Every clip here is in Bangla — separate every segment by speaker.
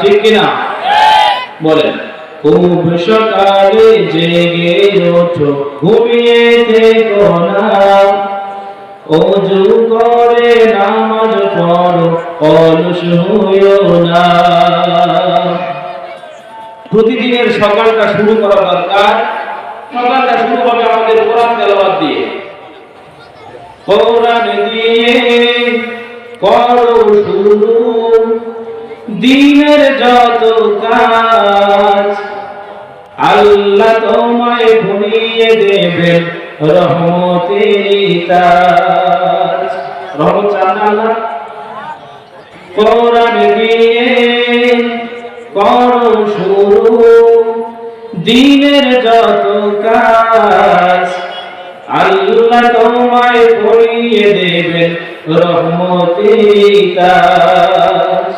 Speaker 1: ঠিক কিনা? খুব সকালে জেগে ওঠো, ঘুমিয়ে থেকো না। অজু করে নামাজ পড়ো, অলস হইও না। প্রতিদিনের সকালটা শুরু করা দরকার। সকালটা শুরু হবে আমাদের কোরআন দিয়ে। কোরআন দিয়ে করো শুরু। দিনের যত কাজ, আল্লাহ তোমায় ভুলিয়ে দেবেন রহমতের তাজ। রহমত চান আল্লাহ? দিনের যত কাজ, আল্লাহ তোমায় করিয়ে দেবেন রহমতের কাজ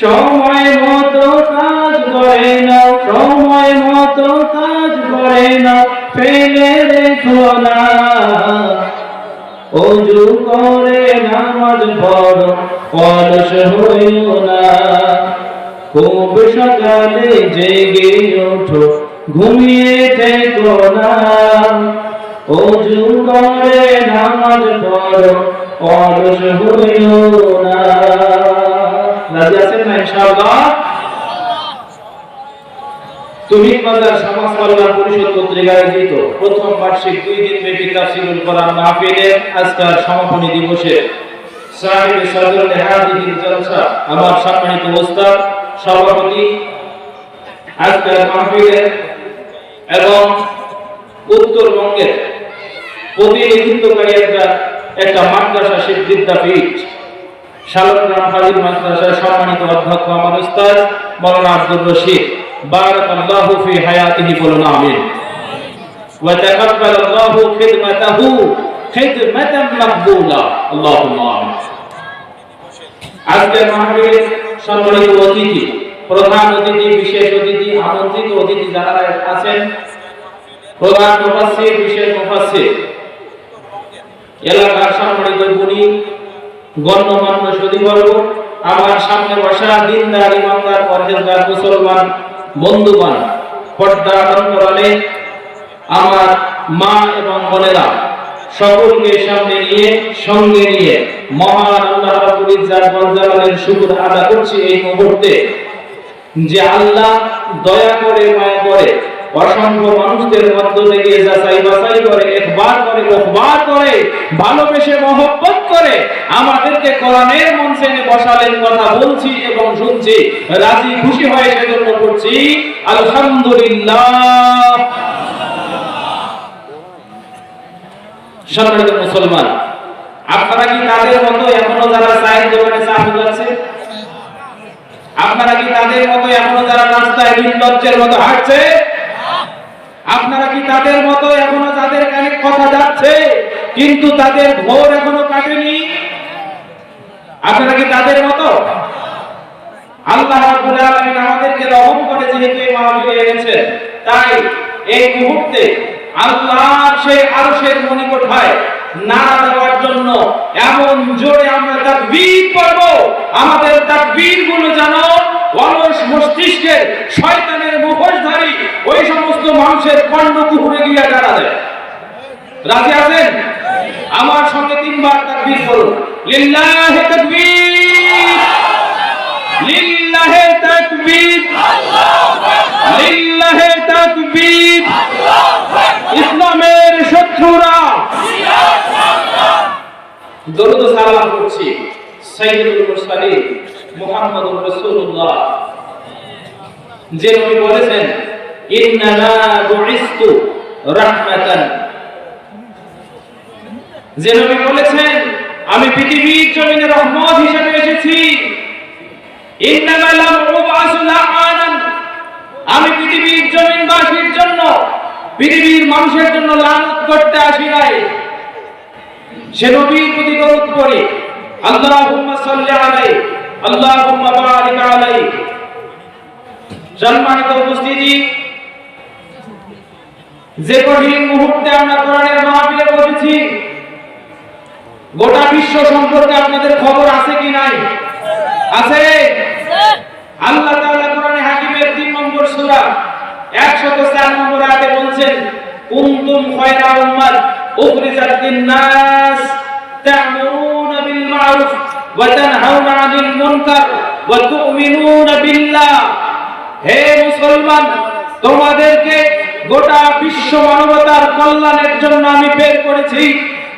Speaker 1: সময় মতো কাজ করে না সময় মতো কাজ করে না ফেলে রেখো না। অজু করে নামাজ পড়ো, অলস হইও না। খুব সকালে জেগে ওঠো, ঘুমিয়ে থেকো না। অজু করে নামাজ পড়ো হইও না রাজি আছেন না ইনশাআল্লাহ তুমি বাজার সমাজ কল্যাণ পরিষদ কর্তৃক আয়োজিত প্রথম বার্ষিক দুই দিন ব্যাপী তাফসীরুল কোরআন মাহফিলের আজকের সমাপনী দিবসে সাহেব সদর হাদিস জলসা, আমার সম্মানিত ওস্তাদ, সভাপতি, আজকের মাহফিলের এবং উত্তরবঙ্গের প্রতিনিধিত্বকারী একটা একটা মাদ্রাসা শিব বিদ্যাপীঠ শালগ্রাম ফাজিল মাদ্রাসার সম্মানিত অধ্যক্ষ আমার উস্তাদ মৌলানা আব্দুর রশিদ। বারাকাল্লাহু ফি হায়াতিহি বলুন আমিন। ওয়া তাকাব্বালাল্লাহু খিদমাতাহু খিদমাতান মাকবুলা। আল্লাহুম্মা আমিন। আজকের মাহফিলে সম্মানিত অতিথি, প্রধান অতিথি, বিশেষ অতিথি, আমন্ত্রিত অতিথি যারা আছেন, প্রধান মুফাসসির বিশেষ মুফাসসির এলাকার সম্মানিত গুণী গণ্যমান্য সদীবর্গ আমার সামনে বসা দিনদার, ইমানদার, পরহেজগার, মুসলমান, বন্ধুগণ, পর্দা অন্তরালে আমার মা এবং বোনেরা সকলকে সামনে নিয়ে, সঙ্গে নিয়ে মহান আল্লাহ রাব্বুল ইজ্জাত ওয়াল শুকর আদা করছি এই মুহূর্তে যে আল্লাহ দয়া করে, মায়া করে অসংখ্য মানুষদের মধ্য থেকে যাচাই বাছাই করে, একবার করে, বহুবার করে, ভালোবেসে মহব্বত করে আমাদেরকে কোরআনের মঞ্চে বসালেন কথা বলছি এবং শুনছি। রাজি, খুশি হয়ে সেজন্য করছি। আলহামদুলিল্লাহ। সম্মানিত মুসলমান, আপনারা কি তাদের মতো এখনও যারা চায়ের দোকানে চা যাচ্ছে আপনারা কি তাদের মতো এখনও যারা রাস্তায় নির্লজ্জের মতো হাঁটছে? আপনারা কি তাদের মতো এখনও যাদের কানে কথা যাচ্ছে? কিন্তু তাদের ভোর এখনও কাটেনি? আপনারা কি তাদের মতো? আল্লাহ রাব্বুল আলামিন আমাদেরকে রহম করে যেহেতু এই মাহফিলে এনেছেন, তাই এই মুহূর্তে আল্লাহর সেই আরশের মণিকোঠায় দেওয়ার জন্য এমন জোরে আমরা তাকবীর পড়ব আমাদের তাকবীরগুলো জানো অলস মস্তিষ্কের শয়তানের মুখোশধারী ওই সমস্ত মানুষের কর্ণ কুহুরে গিয়ে দাঁড়া দেয়। রাজি আছেন? আমার সঙ্গে তিনবার তাকবীর করুন। লিল্লাহি তাকবীর। লিল্লাহি তাকবীর। লিল্লাহি তাকবীর। ইসলামের শত্রুরা। দরুদ সালাম করছি সাইয়্যিদুল মুরসালিন। রাসূলুল্লাহ। যে নবী বলেছেন, ইন্নামা বুইস্তু রাহমাতান। যে নবী বলেছেন, আমি পৃথিবীর জমিনে রহমত হিসেবে এসেছি। ইন্নামা লাআনান। আমি পৃথিবীর জমিনবাসীর জন্য, পৃথিবীর মানুষের জন্য লানত করতে আসি নাই। সে নবীর প্রতি দরুদ পড়ি, আল্লাহুম্মা সাল্লি আলাইহি যে কঠিন মুহূর্তে আমরা কোরআনের মাহফিলে বসেছি গোটা বিশ্ব সম্পর্কে আপনাদের খবর আছে কি নাই? আছে? আল্লাহ তাআলা কোরআনে হাকিমের 3 নম্বর সূরা 104 নম্বর আয়াতে বলছেন, কুনতুম খায়রা উম্মাত উখরিজাত লিন-নাস তা'মুরুনা বিল মা'রুফ। 'আনিল মুনকার ওয়া তু'মিনুনা বিল্লাহ। হে মুসলমান, তোমাদেরকে গোটা বিশ্ব মানবতার কল্যাণের জন্য আমি বের করেছি।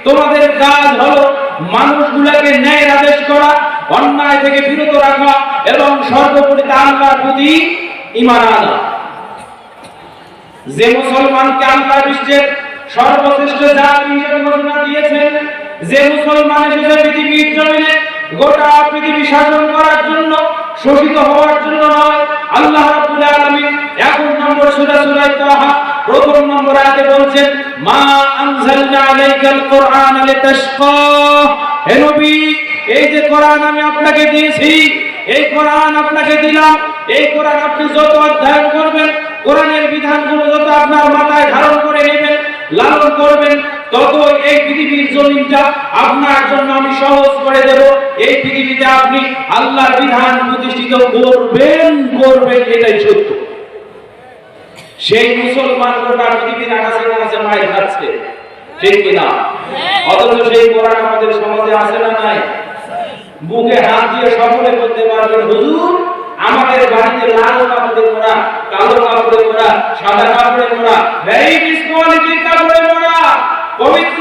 Speaker 1: তোমাদের কাজ হলো মানুষগুলোকে ন্যায় আদেশ করা, অন্যায় থেকে বিরত রাখা এবং সর্বোপরি আল্লাহর প্রতি ঈমান আনা। যে মুসলমানকে আল্লাহ বিশ্বের সর্বশ্রেষ্ঠ জাতি হিসেবে ঘোষণা দিয়েছেন, যে মুসলমান এসেছে পৃথিবীর জমিনে গোটা পৃথিবী শাসন করার জন্য, শোষিত হওয়ার জন্য নয়। আল্লাহ রাব্বুল আলামিন 21 নম্বর সূরা সূরা তাহা প্রথম নম্বর আয়াতে বলছেন, মা আনজালনা আলাইকাল কোরআন লিতাশকা। হে নবী, এই যে কোরআন আমি আপনাকে দিয়েছি, এই কোরআন আপনাকে দিলাম, এই কোরআন আপনি যত অধ্যয়ন করবেন, কোরআনের বিধানগুলো যত আপনার মাথায় ধারণ করে নেবেন, লালন করবেন তত এই পৃথিবীর জমিনটা আপনার জন্য আমি সহজ করে দেব, এই পৃথিবীতে আপনি আল্লাহর বিধান প্রতিষ্ঠিত করবেন করবেন এটাই সত্য। সেই মুসলমান গোটা পৃথিবীর আকাশে আকাশে মায়ের খাচ্ছে ঠিক কিনা? অথচ সেই কোরআন আমাদের সমাজে আছে না নাই? বুকে হাত দিয়ে সকলে বলতে পারবেন, হুজুর, আমাদের বাড়িতে লাল কাপড়ে মোড়া, কালো কাপড়ে মোড়া, সাদা কাপড়ে মোড়া ভেরি কোয়ালিটির কাপড়ে মোড়া। পবিত্র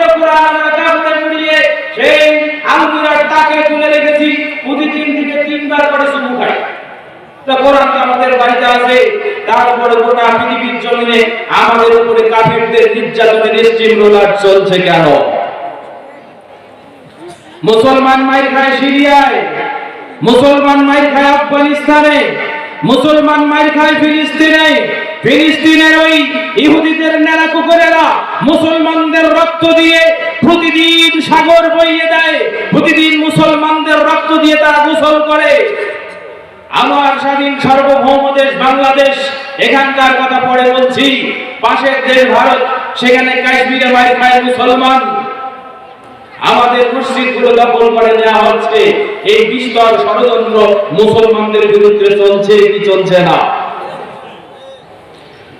Speaker 1: আমাদের উপরে চলছে কেন? মুসলমান মাইর খায় সিরিয়ায়। মুসলমান মাইর খায় আফগানিস্তানে। মুসলমান মাইর খায় ফিলিস্তিনে। ফিলিস্তিনের ওই ইহুদিদের নেড়া কুকুরেরা মুসলমানদের রক্ত দিয়ে প্রতিদিন সাগর বইয়ে দেয়। প্রতিদিন মুসলমানদের রক্ত দিয়ে তারা গোসল করে। আমার স্বাধীন সার্বভৌম দেশ বাংলাদেশ, এখানকার কথা পরে বলছি। পাশের দেশ ভারত, সেখানে কাশ্মীরে মায়ের খায় মুসলমান। আমাদের মসজিদগুলো দখল করে নেওয়া হচ্ছে। এই বিস্তর ষড়যন্ত্র মুসলমানদের বিরুদ্ধে চলছে কি চলছে না?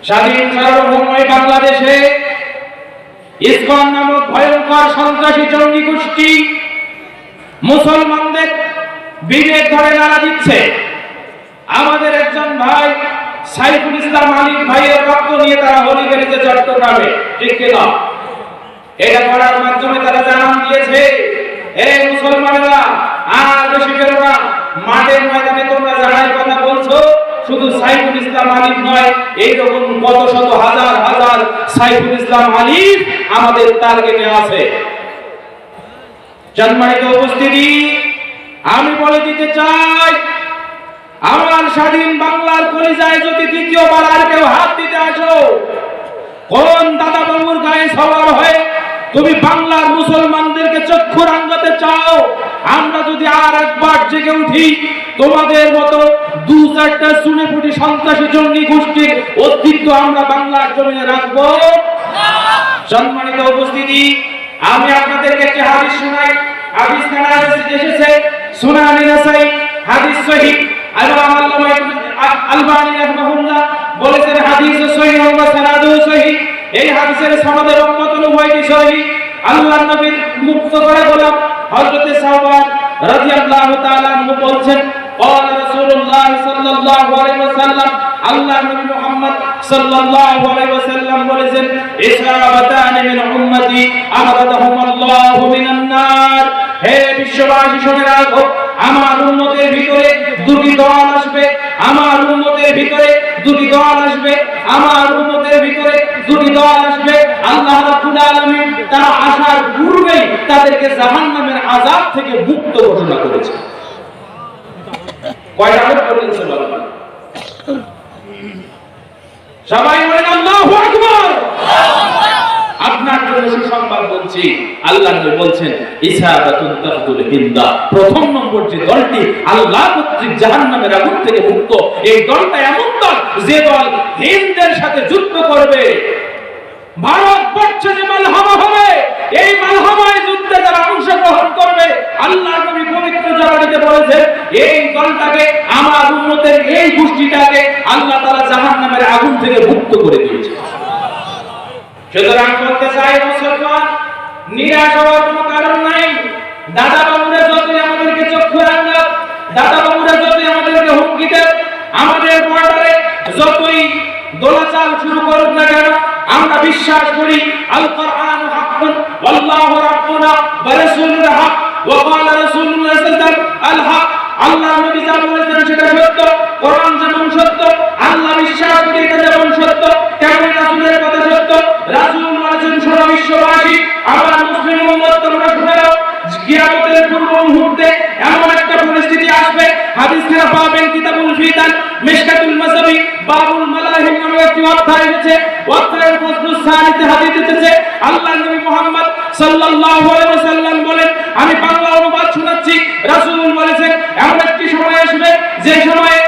Speaker 1: স্বাধীন বাংলাদেশে ইসকন নামক ভয়ঙ্কর সন্ত্রাসী জঙ্গি গোষ্ঠী মুসলমানদের বিবেক ধরে নাড়া দিচ্ছে। আমাদের একজন ভাই, সাইফুল ইসলাম আলী ভাইয়ের রক্ত নিয়ে তারা হোলি খেলেছে চট্টগ্রামে। ঠিক কিনা? এটা করার মাধ্যমে তারা জানান দিয়েছে এই মুসলমানেরা আর বেশি না মাঠের ময়দানে তোমরা যারাই কথা বলছো, শুধু সাইফুল ইসলাম আলিফ নয়, এইরকম কত শত হাজার হাজার সাইফুল ইসলাম আলিফ আমাদের টার্গেটে আছে। সম্মানিত উপস্থিতি, আমি বলে দিতে চাই, আমার স্বাধীন বাংলার কলিজায় যদি দ্বিতীয়বার আর কেউ হাত দিতে আসো, কোন দাদা বাবুর গায়ে সবার হয়ে তুমি বাংলার মুসলমানদেরকে চক্ষু রাঙ্গাতে চাও, আমরা যদি আর একবার জেগে উঠি, তোমাদের মতো দু চারটা শুনে ফুটি সন্ত্রাসী জঙ্গি গোষ্ঠীর অস্তিত্ব আমরা বাংলার জমিনে রাখব। সম্মানিত উপস্থিতি, আমি আপনাদেরকে একটি হাদিস শোনাই। হাদিস এসেছে, সুনানি নাসাই, হাদিস সহিহ। আল্লাহ আল্লামা আলবানী রাহমাহুল্লাহ বলেছেন, হাদিস সহিহ ওয়া সানাদু সহিহ। এই হাদিসের সনদের উম্মতুল উভয়টি সহিহ আল্লাহর নবীর মুক্ত করে গোলাম হযরত সাহবান রাদিয়াল্লাহু তাআলা আনহু বলছেন قال رسول الله صلى الله عليه وسلم আল্লাহ নবী মুহাম্মদ সাল্লাল্লাহু আলাইহি ওয়াসাল্লাম বলেছেন ইসাবাতান মিন উম্মতি আহরাদাহুম আল্লাহু মিনান নার হে বিশ্ববাসী শুনে রাখো আমার উম্মতের ভিতরে দুটি দল আসবে আমার উম্মতের ভিতরে দুটি দল আসবে আমার উম্মতের ভিতরে দুটি দল আসবে, আল্লাহ রাব্বুল আলামিন তারা আসার পূর্বেই তাদেরকে জাহান্নামের আযাব থেকে মুক্ত ঘোষণা করেছে। কয়টা আয়াত বলেন সবাই বলেন, আল্লাহু আকবার! আপনার জন্য সুসংবাদ বলছি, আল্লাহ বলছেন ইসাবাতুন প্রথম নম্বর যে দলটি আল্লাহ কর্তৃক জাহান্নামের আগুন থেকে মুক্ত। এই দলটা এমন দল যে দল হিন্দের সাথে যুদ্ধ করবে। ভারতবর্ষে যে মালহামা হবে, এই মালহামায় যুদ্ধে যারা অংশগ্রহণ করবে, আল্লাহ নবী পবিত্র জবানিতে বলেছে, এই দলটাকে, আমার উন্নতের এই গোষ্ঠীটাকে আল্লাহ তাআলা জাহান্নামের আগুন থেকে মুক্ত করে দিয়েছে। সুতরাং করতে চাই মুসলমান নিরাশ হওয়ার কোনো কারণ নাই। দাদা বাবুরা যতই আমাদেরকে চক্ষু রাখল দাদা বাবুরা যতই আমাদেরকে হুমকি দেন আমাদের বর্ডারে যতই দোলাচাল শুরু করুক না কেন, আমরা বিশ্বাস করি আল কোরআন হাক্কুন ওয়াল্লাহু রাব্বুনা ওয়া রাসূলুনা হক, ওয়া ক্বালা রাসূলুল্লাহ সাল্লাল্লাহু আল হক, আল্লাহ নবী যা বলেছেন সেটা সত্য, কোরআন যেমন সত্য, আল্লাহ বিশ্বাস করি এটা যেমন সত্য। আমার মুসলিম উম্মত, তোমরা কিয়ামতের পূর্ব মুহূর্তে এমন একটা পরিস্থিতি আসবে। হাদিস পাবেন কিতাবুল ফিতান, মিশকাতুল মাসাবি বাবুল মালাহিম নামে একটি অধ্যায় রয়েছে অধ্যায়ের প্রশ্ন হাদিস এসেছে। আল্লাহ নবী মুহাম্মদ সাল্লাল্লাহু আলাইহি ওয়াসাল্লাম বলেন, আমি বাংলা অনুবাদ শোনাচ্ছি। রাসূল বলেছেন, এমন একটি সময় আসবে, যে সময়ে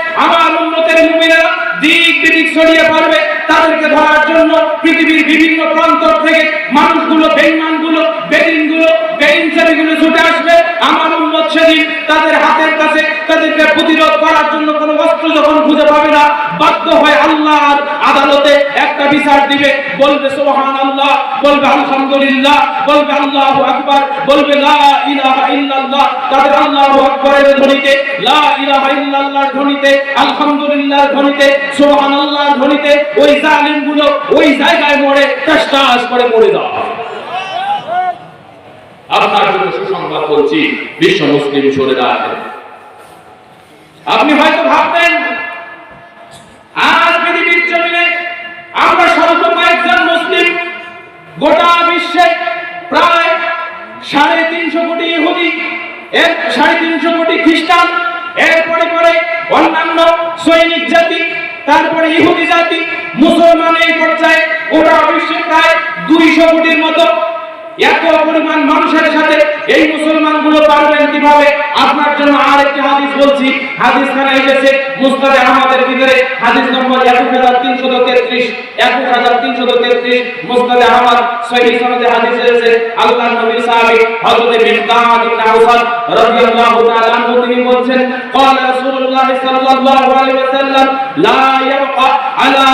Speaker 1: মানুষগুলো বেঈমানগুলো বেদিনগুলো বেইনসারিগুলো ছুটে আসবে আমার উম্মত সেদিন তাদের হাতের কাছে তাদেরকে প্রতিরোধ করার জন্য কোনো অস্ত্র যখন খুঁজে পাবে না, বাধ্য হয়ে আল্লাহর আদালতে একটা বিচার দিবে। বলবে সুবহান আল্লাহ বলবে, আলহামদুলিল্লাহ। বলবে, আল্লাহু আকবার। বলবে, লা ইলাহা ইল্লাল্লাহ। তাদের আল্লাহু আকবারের ধ্বনিতে, লা ইলাহা ইল্লাল্লাহর ধ্বনিতে, আলহামদুলিল্লাহর ধ্বনিতে, সুবহানাল্লাহর ধ্বনিতে ওই জালিমগুলো ওই জায়গায় মরে টাস করে মরে যাওয়া আপনার জন্য বলছি বিশ্ব মুসলিম সরে দাঁড়াবেন আপনি হয়তো ভাববেন আজ পৃথিবীর জমিনে আমরা কয়েকজন মুসলিম, গোটা বিশ্বে প্রায় সাড়ে তিনশো কোটি ইহুদি সাড়ে তিনশো কোটি খ্রিস্টান, এরপরে পরে অন্যান্য সৈনিক জাতি, তারপরে ইহুদি জাতি, মুসলমান এই পর্যায়ে গোটা বিশ্বে প্রায় দুইশো কোটির মতো এত পরিমাণ মানুষের সাথে এই মুসলমান গুলো পারবেন কিভাবে আপনার জন্য আর একটি হাদিস বলছি হাদিস খানা এসেছে মুস্তাদে আহমদের ভিতরে হাদিস নম্বর একুশ হাজার তিনশো তেত্রিশ একুশ হাজার তিনশো তেত্রিশ মুস্তাদে আহমদ সহি সনদে হাদিস এসেছে আল্লাহ নবী সাহাবী হযরত মিকদাদ ইবনে আউসাদ রাদিয়াল্লাহু তাআলা আনহু তিনি বলছেন قال رسول الله صلى الله عليه وسلم لا يبقى على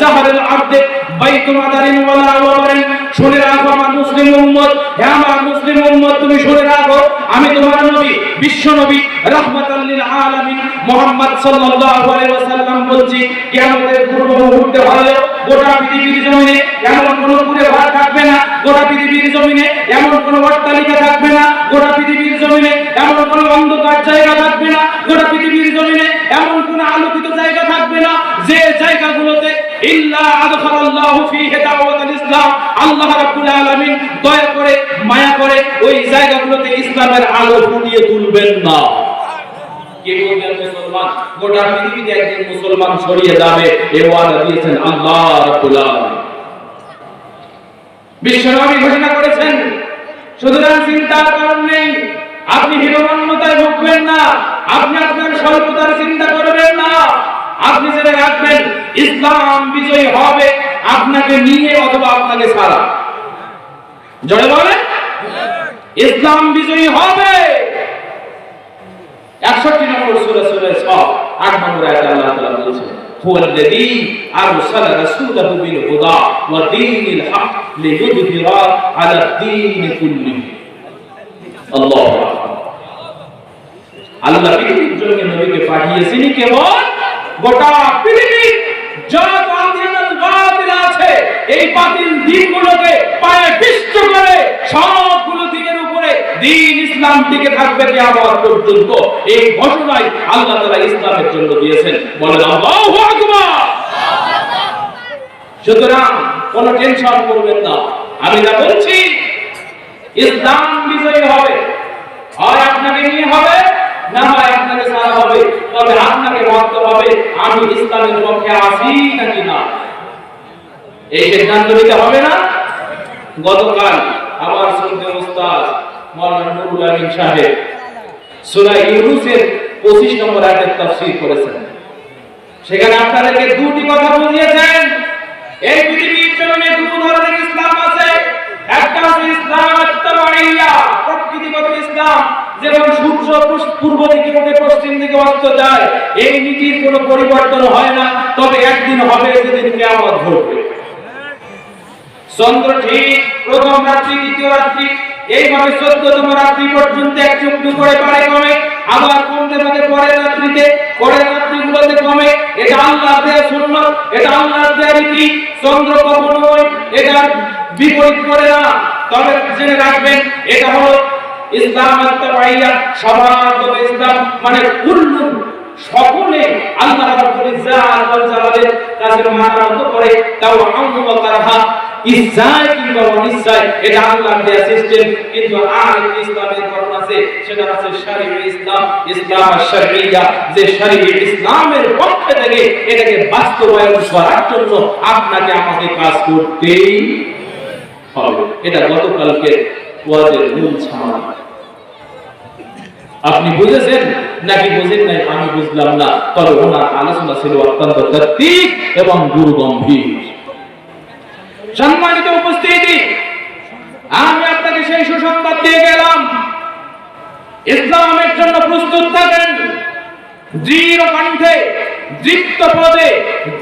Speaker 1: جهر العبد বাইত মাদারিন ওয়ালা ওয়াবারিন শুনে রাখো আমার মুসলিম উম্মত। হে আমার মুসলিম উম্মত, তুমি শুনে রাখো। আমি তোমার নবী, বিশ্ব নবী, রাহমাতাল লিল আলামিন মুহাম্মদ সাল্লাল্লাহু আলাইহি ওয়াসাল্লাম বলছি, কিয়ামতের পূর্ব মুহূর্তে হলে গোটা পৃথিবীর জমিনে এমন কোন কুড়ে ভার থাকবে না, গোটা পৃথিবীর জমিনে এমন কোন অট্টালিকা থাকবে না, গোটা পৃথিবীর জমিনে এমন কোন অন্ধকার জায়গা থাকবে না, গোটা পৃথিবীর জমিনে এমন কোন আলোকিত জায়গা থাকবে না, যে জায়গাগুলোতে ইল্লা ঘোষণা করেছেন, সুতরাং চিন্তার কারণ নেই, আপনি হিরোমান্যতায় ভুগবেন না, আপনি আপনার স্বল্পতার চিন্তা করবেন না, আপনি যেটা রাখবেন ইসলাম বিজয়ী হবে আপনাকে নিয়ে অথবা আপনাকে ছাড়া জয় বলে ইসলাম বিজয়ী হবে একষট্টি নম্বর সুরা সুরা সব আট নম্বর আয়াতে আল্লাহ তাআলা বলেছেন هو الذي أرسل رسوله بالهدى ودين الحق ليظهر على الدين كله الله আল্লাহ পৃথিবীর জন্য নবীকে পাঠিয়েছেন কেবল গোটা পৃথিবীর যত আদিনাল বাতিল আছে, এই বাতিল দিনগুলোকে পায়ে পিষ্ট করে সবগুলো দিনের উপরে দিন ইসলাম টিকে থাকবে কিয়ামত পর্যন্ত। এই ঘোষণাই আল্লাহ তাআলা ইসলামের জন্য দিয়েছেন। বলেন, আল্লাহু আকবার! সুতরাং কোনো টেনশন করবেন না। আমি যা বলছি, ইসলাম বিজয়ী হবে। হয় আপনাকে নিয়ে হবে না হয় আপনাকে সারা হবে, তবে আপনাকে ভাবতে হবে আমি ইসলামের পক্ষে নাকি না? এই সিদ্ধান্ত নিতে হবে না? গতকাল আমার শুনতে মৌলানা নুরুল সাহেব সূরা ইউনূসের 25 নম্বর আয়াতের করেছেন। সেখানে আপনাদেরকে দুটি কথা বুঝিয়েছেন। এই পৃথিবীর জমিনে দু ধরনের ইসলাম আছে একটা আছে ইসলাম। প্রকৃতিগত পূর্ব দিকে উঠে পশ্চিম দিকে অস্ত যায়, এই নীতির কোনো পরিবর্তন হয় না। তবে একদিন হবে, যেদিন কেয়ামত ঘটবে। চন্দ্র ঠিক, প্রথম রাত্রি, দ্বিতীয় রাত্রি, এইভাবে চোদ্দতম রাত্রি পর্যন্ত এক চুক্তি করে পারে কমে। আবার কমতে থাকে পরের রাত্রিতে? পরের রাত্রিগুলোতে কমে। এটা আল্লাহ দেয়া সুন্নত, এটা আল্লাহ দেয়া রীতি। চন্দ্র কখনোই এটার বিপরীত করে না। তবে জেনে রাখবেন, এটা হলো ইসলাম সমাজগত ইসলাম মানে কুল্লু সকলে আল্লাহ রাব্বুল ইজ্জাত ওয়াল জালালের কাছে মানানত করে। তাও আমু কারহা ইচ্ছায় কিংবা অনিচ্ছায় এটা আল্লাহর দেয়া সিস্টেম কিন্তু আর ইসলামের ধর্ম আছে, সেটা আছে শরীয়ত ইসলাম। ইসলাম আর শরঈয়া যে শরীয়ত ইসলামের পক্ষ থেকে এটাকে বাস্তবায়ন করার জন্য আপনাকে আমাকে কাজ করতেই হবে। এটা গতকালকে ওয়াজের মূল ছাড়া। আপনি বুঝেছেন? নাকি বুঝেন নাই? আমি বুঝলাম না। তবে ওনার আলোচনা ছিল অত্যন্ত তাত্ত্বিক এবং গুরুগম্ভীর সম্মানিত উপস্থিতি, আমি আপনাকে সেই সুসংবাদ দিয়ে গেলাম। ইসলামের জন্য প্রস্তুত থাকেন। দৃঢ় কণ্ঠে, দীপ্ত পদে,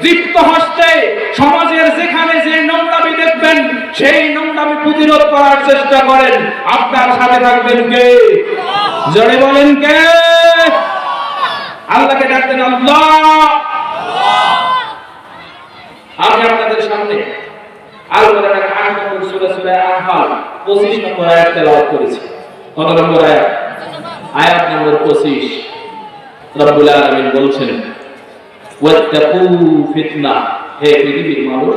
Speaker 1: দীপ্ত হস্তে সমাজের যেখানে যে নোংরামি দেখবেন, সেই নোংরামি প্রতিরোধ করার চেষ্টা করেন। আপনার সাথে থাকবেন কে? জোরে বলেন কে? আল্লাহকে ডাকতেন আল্লাহ। আমি আপনাদের সামনে আল কোরআনের আট নম্বর সূরা সূরা আনফাল 25 নম্বর আয়াত তেলাওয়াত করেছি। কত নম্বর আয়াত? আয়াত নম্বর 25 আলামিন বলছেন ওয়াত্তাকু ফিতনা, হে পৃথিবীর মানুষ,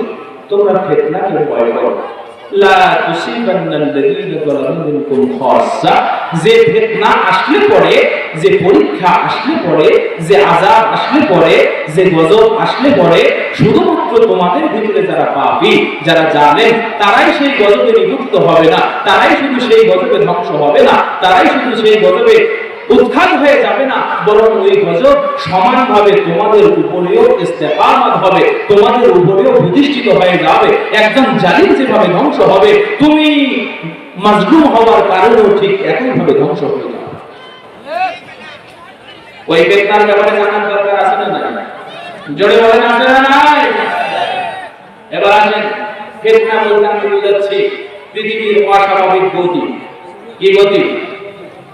Speaker 1: তোমরা ভয় করো লা যালামু মিনকুম খাসসা, যে ফিতনা আসলে পরে যে পরীক্ষা আসলে পরে যে আযাব আসলে পরে যে গজব আসলে পরে শুধুমাত্র তোমাদের ভিতরে যারা পাপী, যারা জানেন তারাই সেই গজবে নিযুক্ত হবে না। তারাই শুধু সেই গজবে ধ্বংস হবে না। তারাই শুধু সেই গজবে উৎখাত হয়ে যাবে না। বরং ওই গজব সমানভাবে তোমাদের উপরেও ইস্তেকামাত হবে, তোমাদের উপরেও প্রতিষ্ঠিত হয়ে যাবে। একজন জালিম যেভাবে ধ্বংস হবে, তুমি মাজলুম হওয়ার কারণেও ঠিক একইভাবে ধ্বংস হয়ে যাবে। ওই বেকার ব্যাপারে জানার দরকার আছে না নাই? জোরে বলেন, আছে না নাই? এবার আসেন ফেতনা বলতে আমি বুঝাচ্ছি, পৃথিবীর অস্বাভাবিক গতি। কি গতি?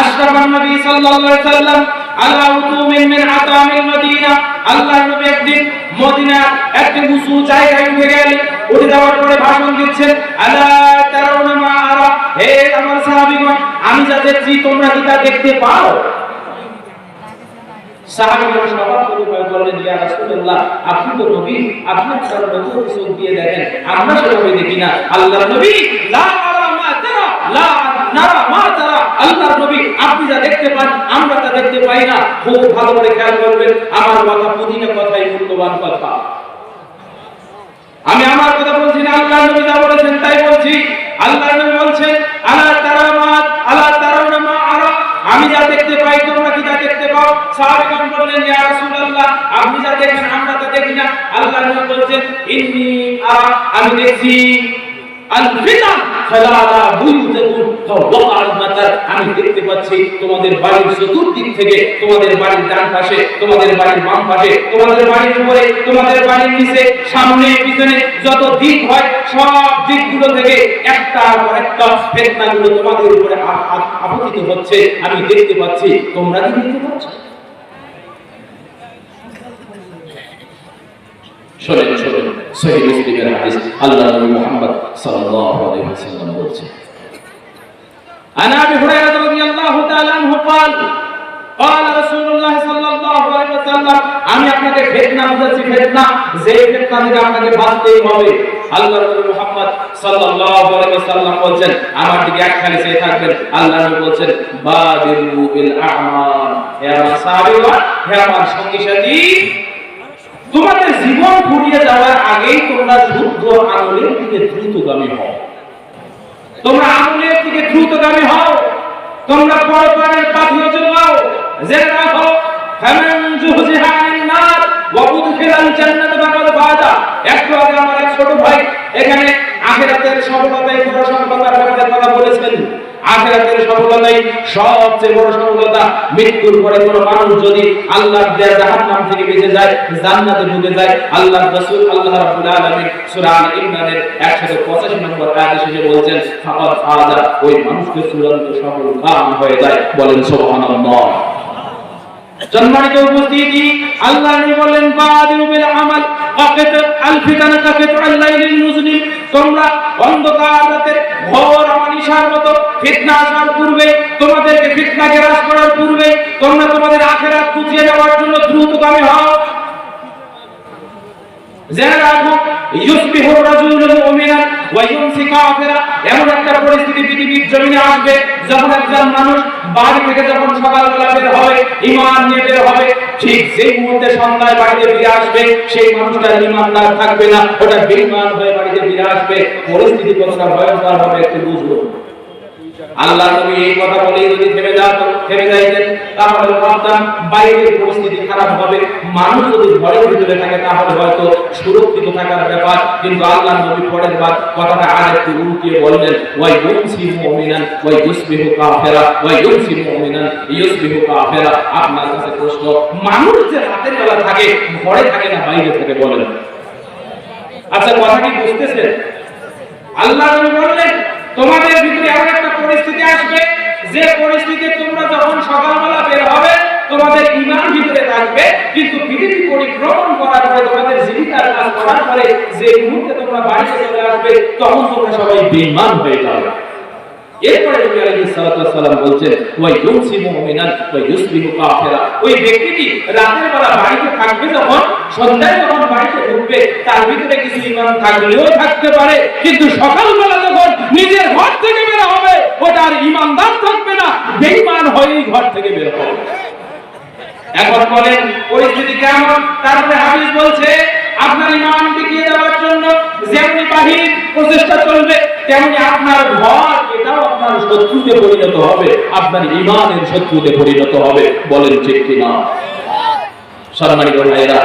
Speaker 1: আশরাফান নবী সাল্লাল্লাহু আলাইহি সাল্লাম আলা উতুমিন মিন আতামিল মদিনা। আল্লাহর নবী একদিন মদিনা একটি উঁচু জায়গায় উঠে গেলেন, উঠে যাওয়ার পরে ভাষণ দিচ্ছেন, আলা তারাউনা মা আরা। হে আমার সাহাবীগণ, আমি যা দেখছি, তোমরা কি তা দেখতে পাও? সাহাবীরা সবার পরিচয় বললেন, ইয়া রাসূলুল্লাহ, আপনি তো নবী আপনার কারও নবুয়ত চোখ দিয়ে দেখেন, আমরা সেভাবে দেখি না। আল্লাহর নবী, লা আরা মা তারা, লা নারা মা তারা আল্লাহর নবী, আপনি যা দেখতে পান, আমরা তা দেখতে পাই না। খুব ভালো করে খেয়াল করবেন, আমার কথা, পুদিনা কথাই মূল্যবান কথা। আমি আমার কথা বলছি না আল্লাহ নবী যা বলেছেন তাই বলছি। আল্লাহ নবী বলছেন, আলা তারা মা আলা তারাউনা মা আরা। আমি যা দেখতে পাই, তোমরা কি তা দেখতে পাও? সাহাবীগণ বললেন, ইয়া রাসূলুল্লাহ, আপনি যা দেখেন, আমরা তা দেখি না। আল্লাহ নবী বলছেন, ইন্নী আরা, আমি দেখছি আমি দেখতে পাচ্ছি তোমাদের বাড়ির চতুর্দিক থেকে, তোমাদের বাড়ির ডান পাশে, তোমাদের বাড়ির বাম পাশে, তোমাদের বাড়ির উপরে, তোমাদের বাড়ির নিচে, সামনে, পিছনে, যত দিক হয়, সব দিকগুলো থেকে একটা একটা ফেতনাগুলো তোমাদের উপরে আপতিত হচ্ছে। আমি দেখতে পাচ্ছি, তোমরা কি দেখতে পাচ্ছ? শোনেন শোনেন। সহি মুসলিমের হাদিস আল্লাহ নবী মুহাম্মদ সাল্লাল্লাহু আলাইহি ওয়াসাল্লাম বলছেন عن ابي هريره رضي الله تعالى عنه قال قال رسول الله صلى الله عليه وسلم আমি আপনাকে ফিতনা বুঝাচ্ছি ফিতনা যে ফিতনা থেকে আপনাকে বাঁচতেই হবে আল্লাহ নবী মুহাম্মদ সাল্লাল্লাহু আলাইহি ওয়াসাল্লাম বলেন আমার দিকে একখানে চেয়ে থাকবেন আল্লাহ নবী বলেন বাদিরু বিল আ'মাল হে আমার সাহাবীগণ হে আমার সঙ্গী সাথী তোমাদের জীবন ফুরিয়ে যাওয়ার আগেই তোমরা দ্রুত আমলের দিকে দ্রুতগামী হও। তোমরা আঙুলের দিকে দ্রুতগামী হও। তোমরা পরপারের পাথিয়ে যোগাও জেনে রাখো একটু আগে আমার ছোট ভাই এখানে আখিরাতের সফলতায় ব্যাপারে কথা বলেছেন। আখিরাতের সফলতাই সবচেয়ে বড় সফলতা মৃত্যুর পরে কোনো মানুষ যদি আল্লাহর দেয়া জাহান্নাম থেকে বেঁচে যায়, জান্নাতে ঢুকে যায়, আল্লাহর রাসূল, আল্লাহ রাব্বুল আলামিন সূরা আল ইমরানের 185 নম্বর আয়াতে শেষে বলেন ফাকাদ ফাদা ওই মানুষকে চূড়ান্ত সফল কাম হয়ে যায়। বলেন, সুবহানাল্লাহ সম্মানিত উপস্থিতি আল্লাহ নবী বলেন বাদিরু বিল আমাল কাকাত আল ফিতানা কাকাত আল লাইলিল মুজলিম তোমরা অন্ধকার রাতের ঘোর আমানিশার মতো ফিতনা আসার পূর্বে, তোমাদেরকে ফিতনা গ্রাস করার পূর্বে, তোমরা তোমাদের আখেরাত খুঁজে নেওয়ার জন্য দ্রুতগামী হও। থাকবে না, ওটা হয়ে বাড়িতে ফিরে আসবে, পরিস্থিতি কতটা ভয়ঙ্কর হবে একটু আল্লাহ নবী এই কথা বলেই যদি থেমে থেমে যাইতেন, তাহলে বাইরের পরিস্থিতি খারাপ হবে মানুষ যদি ঘরের ভিতরে থাকে, তাহলে হয়তো সুরক্ষিত থাকার ব্যাপার। কিন্তু আল্লাহ নবী পরের বার কথাটা আর একটু উল্টিয়ে বললেন, ওয়াই ইউমসি মুমিনান, ওয়াই কাফিরা, ওয়াই ইউমসি মুমিনান কাফিরা। আপনার কাছে প্রশ্ন, মানুষ যে রাতের বেলা থাকে, ঘরে থাকে না বাইরে থাকে বলেন? আচ্ছা কথা কি বুঝতেছেন? আল্লাহ নবী বললেন, তোমাদের ভিতরে এমন একটা পরিস্থিতি আসবে, যে পরিস্থিতি তোমরা যখন সকালবেলা বের হবে তোমাদের ইমান ভিতরে থাকবে, কিন্তু পৃথিবী পরিভ্রমণ করার পরে তোমাদের জীবিকার কাজ করার পরে যে মুহূর্তে তোমরা বাড়িতে চলে আসবে, তখন তোমরা সবাই বেঈমান হয়ে যাবে। এরপরে নবী আলাইহিস সালাতু ওয়াসসালাম বলছেন ইউসি মুমিনান কাফিরা। ওই ব্যক্তিটি রাতের বেলা বাড়িতে থাকবে যখন, সন্ধ্যায় যখন বাড়িতে ঢুকবে, তার ভিতরে কিছু ঈমান থাকলেও থাকতে পারে, কিন্তু সকালবেলা যখন নিজের ঘর থেকে বের হবে ওটা আর ঈমানদার থাকবে না, বেঈমান হয়েই ঘর থেকে বের হবে। এখন বলেন পরিস্থিতি কেমন তারপরে হাদিস বলছে, আপনার ইমান টিকিয়ে দেওয়ার জন্য যেমনি বাহির প্রচেষ্টা চলবে, তেমনি আপনার ঘর, এটাও আপনার শত্রুতে পরিণত হবে, আপনার ইমানের শত্রুতে পরিণত হবে, বলেন ঠিক কিনা? সম্মানিত ভাইরা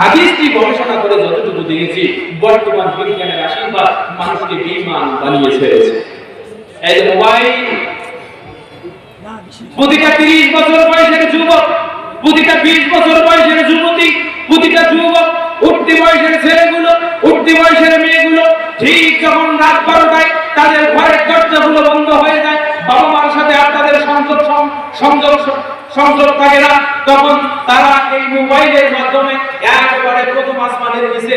Speaker 1: হাদিসটি গবেষণা করে যতটুকু দেখেছি, বর্তমান বিজ্ঞানের আশীর্বাদ মানুষকে বেঈমান বানিয়ে ছেড়েছে। এই মোবাইল, প্রতিটা তিরিশ বছর বয়সের যুবক প্রতিটা বিশ বছর বয়সের যুবতী, প্রতিটা যুবক, উঠতি বয়সের ছেলেগুলো, উঠতি বয়সের মেয়েগুলো, ঠিক যখন রাত বারোটায় তাদের ঘরের দরজাগুলো বন্ধ হয়ে যায়, বাবা মার সাথে আর তাদের সংযোগ সংযোগ সংযোগ থাকে না, তখন তারা এই মোবাইলের মাধ্যমে একেবারে প্রথম আসমানের নিচে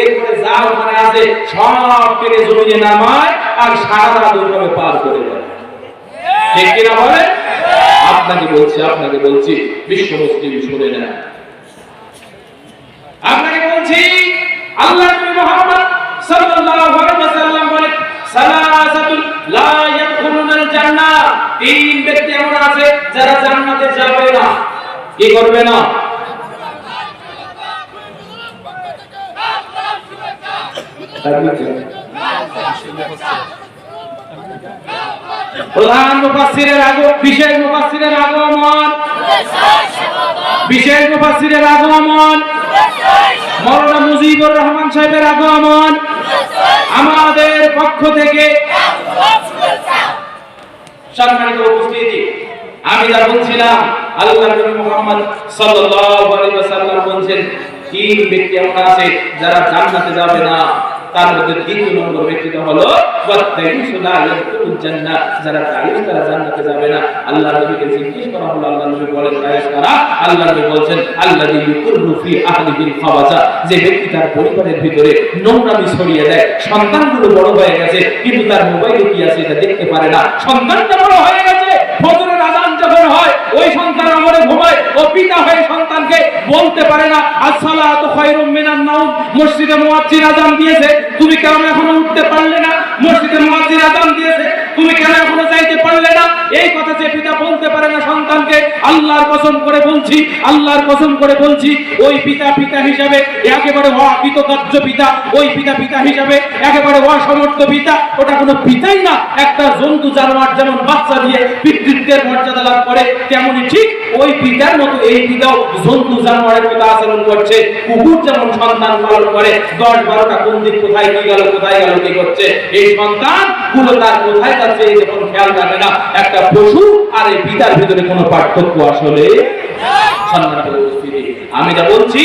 Speaker 1: এরপরে যা ওখানে আছে সব পেরে জমিয়ে নামায় আর সারা রাত ওইভাবে পার করে দেয়। ঠিক কিনা বলে আপনাকে বলছি আপনাকে বলছি, বিশ্ব মুসলিম শুনে নেন। আপনাকে বলছি, আল্লাহ নবী সাল্লাল্লাহু আলাইহি ওয়াসাল্লাম বলেন সালাসাতুল লা ইয়াদখুলুনাল জান্নাহ। তিন ব্যক্তি এমন আছে যারা জান্নাতে যাবে না। কি করবে না? প্রধান মুফাসসিরের আগো বিশেষ আগমন। বিশেষ আগমন। মুজিবুর রহমান সাহেবের আগমন। আমাদের পক্ষ থেকে উপস্থিতি। আমি যা বলছিলাম আল্লাহ মুহাম্মদ বলেন তিন ব্যক্তি এমন আছে যারা জান্নাতে যাবে না। তার মধ্যে নম্বর হলো আল্লাহ ফি আহলিহিল খাওয়াজা যে তার পরিবারের ভিতরে সন্তানগুলো বড় হয়ে গেছে, কিন্তু তার মোবাইলে কি আছে এটা দেখতে পারে না। সন্তানটা বড় হয়ে গেছে হয় ওই সন্তান আমরে ঘুমায়, ও পিতা হয়ে সন্তানকে বলতে পারে না। আসসালাতু খয়রুম মিনান নাও মসজিদে মুয়াজ্জিন আজান দিয়েছে। তুমি কেন এখনও উঠতে পারলে না? মসজিদে মুয়াজ্জিন আজান দিয়েছে। তুমি কেন এখনও যাইতে পারলে না? এই কথা যে পিতা বলতে পারে না সন্তানকে, আল্লাহর কসম করে বলছি, আল্লাহর কসম করে বলছি, ওই পিতা পিতা হিসাবে, একেবারে অকৃতকার্য পিতা, ওই পিতা পিতা হিসাবে, একেবারে অসমর্থ পিতা, ওটা কোনো পিতাই না। একটা জন্তু, জানোয়ার যেমন বাচ্চা দিয়ে পিতৃত্বের মর্যাদা লাভ করে, তেমনি ঠিক ওই পিতার মতো এই পিতাও জন্তু, জানোয়ারের মতো আচরণ করছে। কুকুর যেমন সন্তান পালন করে, দশ বারোটা কোন দিক কোথায় কি গেল, কোথায় গেল, কি করছে? এই সন্তানগুলো তার কোথায় যাচ্ছে এই খেয়াল রাখে না। একটা পশু আর এই পিতার ভিতরে কোনো পার্থক্য আসলে আমি যা বলছি,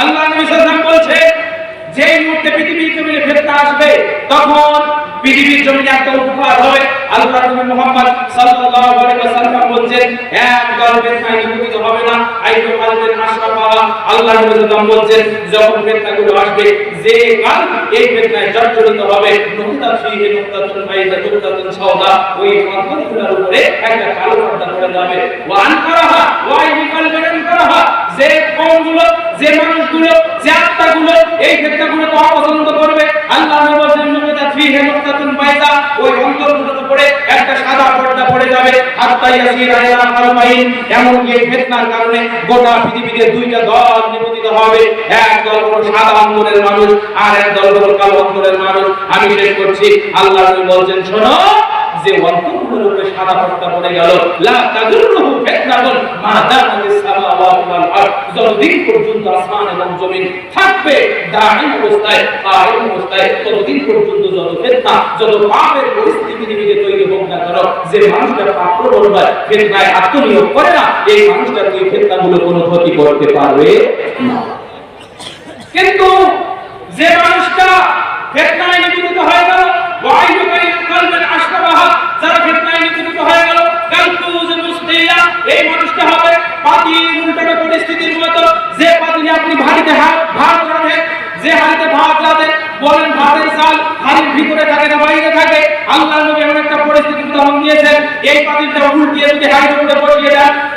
Speaker 1: আল্লাহ বলছে যে মুহূর্তে পৃথিবীর জমিনে ফেতনা আসবে, তখন পৃথিবীর জমিনে একটা উপকার হবে। আল্লাহ নবী মুহাম্মদ সাল্লাল্লাহু আলাইহি ওয়াসাল্লাম বলছেন, এক দল ফেতনায় নিপতিত হবে না আইয়ু কালবেন আশরাফা আল্লাহ নবী সাল্লাল্লাহু বলছেন, যখন ফেতনাগুলো আসবে, যে কাল এই ফেতনায় জর্জরিত হবে নুকতা ফিহি নুকতাতুন বাইদা নুকতাতুন সাওদা ওই পাথরগুলোর উপরে একটা কালো পর্দা পড়ে যাবে। ওয়া আনকারাহা যাবে হাত্তা ইয়াসিরা ইলা কালবাইন এমন কি ফিতনার কারণে গোটা পৃথিবীতে দুইটা দল নিপতিত হবে। এক দল হলো সাদা অন্তরের মানুষ, আর এক দল হলো কালো অন্তরের মানুষ। আমি শেষ করছি। আল্লাহ বলছেন, শোনো যে অন্তরগুলোর সাদা পর্দা পড়ে গেল, লা ফিতনাতুন মা ওয়াল আরদ যতদিন পর্যন্ত আসমান এবং জমিন থাকবে অবস্থায়, কায়েম অবস্থায়, ততদিন পর্যন্ত যত ফিতনা, যত পাপের পরিস্থিতি তৈরি হোক না যে মানুষটা পাপ ফিতনায় আত্মনিয়োগ করে না, এই মানুষটা ফিতনাগুলো কোনো ক্ষতি করতে পারবে না। কিন্তু যে মানুষটা ফিতনায় নিপতিত হয়ে গেল ওয়াইলু কালবেন আশরাবাহা যারা ফিতনায় নিপতিত হয়ে গেল কালকুজ মুসলিয়া এই মানুষটা হবে পাতি উল্টানো পরিস্থিতির মতো যে পাতিলে আপনি ভারীতে হাত ভাত রাখেন যে হাড়িতে ভাত রাখেন বলেন ভাতের চাল হাড়ির ভিতরে থাকে না বাইরে থাকে আল্লাহ নবী এমন একটা পরিস্থিতি উদাহরণ দিয়েছেন এই পাতিলটা উল্টিয়ে যদি হাড়ির উপরে বসিয়ে দেন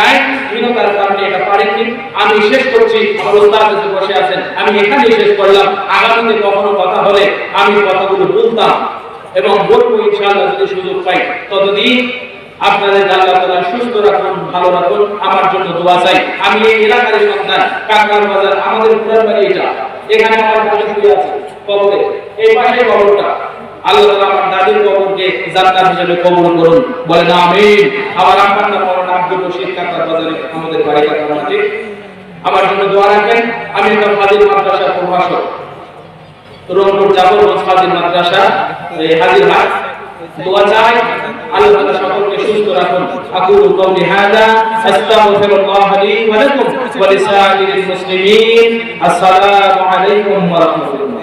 Speaker 1: আমার ততদিন আপনাদের সুস্থ রাখুন, ভালো রাখুন, আমার জন্য দোয়া চাই। আমি এই এলাকার সন্তান কাকরার বাজার, আমাদের পুরান বাড়ি এটা। এখানে আমার পাশে শুয়ে আছে কবরে। এই পাশে কবরটা। আল্লাহ আমার দাদির কবরকে জান্নাত হিসেবে কবুল করুন। বলেন আমিন। আমার আপনার নাম আব্দুল রশিদ কাকার বাজারে আমাদের বাড়ি কাকার মাঠে আমার জন্য দোয়া রাখেন আমি একটা ফাজিল মাদ্রাসার প্রভাষক। রংপুর জাফরগঞ্জ ফাজিল মাদ্রাসা, এই হাজির হাট দোয়া চাই আল্লাহ তাআলা সকলকে সুস্থ রাখুন। আকুলু কওলি হাযা, আস্তাগফিরুল্লাহ লি ওয়া লাকুম ওয়া লিসাইরিল মুসলিমিন। আসসালামু আলাইকুম ওয়া রাহমাতুল্লাহ।